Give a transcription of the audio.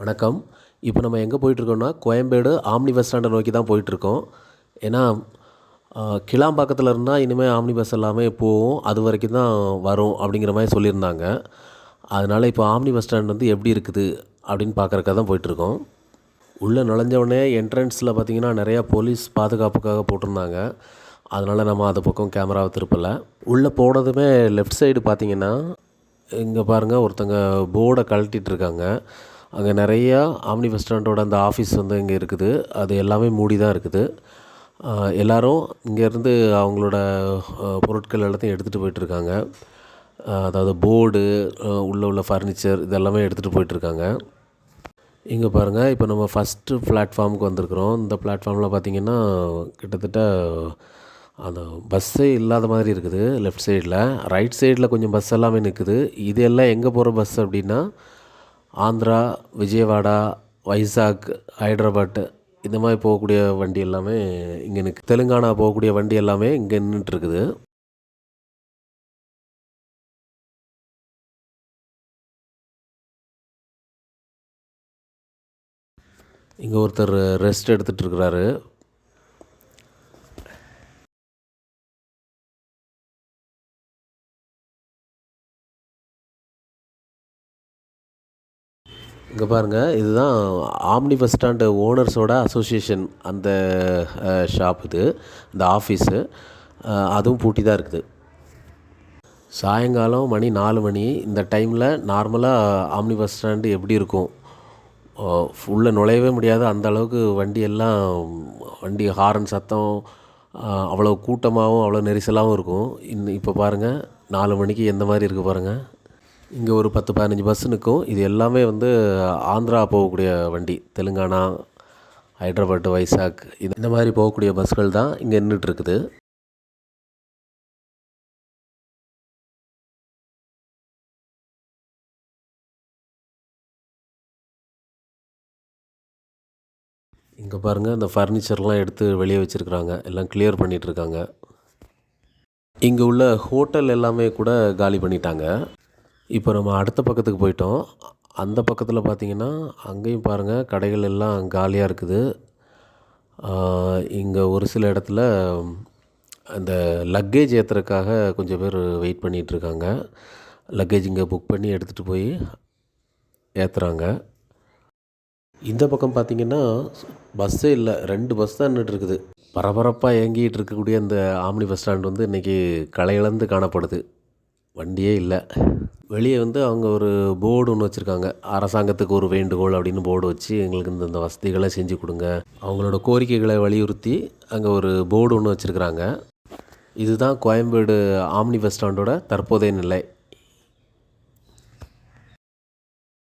வணக்கம். இப்போ நம்ம எங்கே போயிட்டுருக்கோம்னா கோயம்பேடு ஆம்னி பஸ் ஸ்டாண்டை நோக்கி தான் போயிட்டுருக்கோம். ஏன்னா கிளாம்பாக்கத்தில் இருந்தால் இனிமேல் ஆம்னி பஸ் எல்லாமே போகும். அது வரைக்கும் தான் வரும் அப்படிங்கிற மாதிரி சொல்லியிருந்தாங்க. அதனால் இப்போ ஆம்னி பஸ் ஸ்டாண்ட் வந்து எப்படி இருக்குது அப்படின்னு பார்க்குறக்காக தான் போயிட்டுருக்கோம். உள்ளே நுழைஞ்சவுடனே என்ட்ரன்ஸில் பார்த்தீங்கன்னா நிறையா போலீஸ் பாதுகாப்புக்காக போட்டிருந்தாங்க. அதனால் நம்ம அது பக்கம் கேமராவை திருப்பலை. உள்ளே போனதுமே லெஃப்ட் சைடு பார்த்தீங்கன்னா இங்கே பாருங்கள் ஒருத்தங்க போர்டை கழட்டிகிட்ருக்காங்க இருக்காங்க. அங்கே நிறையா ஆம்னி பஸ் ஸ்டாண்டோட அந்த ஆஃபீஸ் வந்து இங்கே இருக்குது. அது எல்லாமே மூடி தான் இருக்குது எல்லோரும் இங்கேருந்து அவங்களோட பொருட்கள் எல்லாத்தையும் எடுத்துகிட்டு போயிட்டுருக்காங்க. அதாவது போர்டு உள்ளே உள்ள ஃபர்னிச்சர் இதெல்லாமே எடுத்துகிட்டு போயிட்டுருக்காங்க. இங்கே பாருங்கள் இப்போ நம்ம ஃபஸ்ட்டு பிளாட்ஃபார்முக்கு வந்திருக்கிறோம். இந்த பிளாட்ஃபார்மில் பார்த்திங்கன்னா கிட்டத்தட்ட அந்த பஸ்ஸே இல்லாத மாதிரி இருக்குது லெஃப்ட் சைடில் ரைட் சைடில் கொஞ்சம் பஸ் எல்லாமே நிற்குது இது எல்லாம் எங்கே போகிற பஸ் அப்படின்னா ஆந்திரா விஜயவாடா வைசாக் ஹைதராபாத் இந்த மாதிரி போகக்கூடிய வண்டி எல்லாமே இங்கே நிற்கு தெலுங்கானா போகக்கூடிய வண்டி எல்லாமே இங்கே நின்றுட்டுருக்குது இங்கே ஒருத்தர் ரெஸ்ட் எடுத்துகிட்டு இருக்கிறாரு இங்கே பாருங்கள் இதுதான் ஆம்னி பஸ் ஸ்டாண்டு ஓனர்ஸோட அசோசியேஷன் அந்த ஷாப் இது இந்த ஆஃபீஸு அதுவும் பூட்டி தான் இருக்குது. சாயங்காலம் மணி நாலு மணி இந்த டைமில் நார்மலாக ஆம்னி பஸ் ஸ்டாண்டு எப்படி இருக்கும்? உள்ளே நுழையவே முடியாது. அந்த அளவுக்கு வண்டி எல்லாம் வண்டி ஹாரன் சத்தம் அவ்வளோ கூட்டமாகவும் அவ்வளோ நெரிசலாகவும் இருக்கும். இன்னும் இப்போ பாருங்கள் நாலு மணிக்கு எந்த மாதிரி இருக்குது பாருங்கள் இங்கே ஒரு பத்து பதினஞ்சு பஸ் நிற்கும் இது எல்லாமே வந்து ஆந்திரா போகக்கூடிய வண்டி. தெலுங்கானா ஹைதராபாத் வைசாக். இது இந்த மாதிரி போகக்கூடிய பஸ்கள் தான் இங்கே நின்றுட்டுருக்குது இங்கே பாருங்கள் இந்த ஃபர்னிச்சர்லாம் எடுத்து வெளியே வச்சுருக்குறாங்க. எல்லாம் கிளியர் பண்ணிகிட்ருக்காங்க இங்கே உள்ள ஹோட்டல் எல்லாமே கூட காலி பண்ணிட்டாங்க. இப்போ நம்ம அடுத்த பக்கத்துக்கு போயிட்டோம். அந்த பக்கத்தில் பார்த்தீங்கன்னா அங்கேயும் பாருங்கள் கடைகள் எல்லாம் காலியாக இருக்குது. இங்கே ஒரு சில இடத்துல அந்த லக்கேஜ் ஏற்றுறதுக்காக கொஞ்சம் பேர் வெயிட் பண்ணிகிட்டு இருக்காங்க. லக்கேஜ் இங்கே புக் பண்ணி எடுத்துகிட்டு போய் ஏற்றுறாங்க இந்த பக்கம் பார்த்தீங்கன்னா பஸ்ஸே இல்லை ரெண்டு பஸ் தான் நின்றுட்டுருக்குது பரபரப்பாக இயங்கிட்டு இருக்கக்கூடிய அந்த ஆம்னி பஸ் ஸ்டாண்ட் வந்து இன்றைக்கி களையிழந்து காணப்படுது. வண்டியே இல்லை. வெளியே வந்து அவங்க ஒரு போர்டு ஒன்று வச்சுருக்காங்க. அரசாங்கத்துக்கு ஒரு வேண்டுகோள் அப்படின்னு போர்டு வச்சு எங்களுக்கு இந்த இந்த வசதிகளை செஞ்சு கொடுங்க. அவங்களோட கோரிக்கைகளை வலியுறுத்தி அங்கே ஒரு போர்டு ஒன்று வச்சுருக்குறாங்க. இதுதான் கோயம்பேடு ஆம்னி பஸ் ஸ்டாண்டோட தற்போதைய நிலை.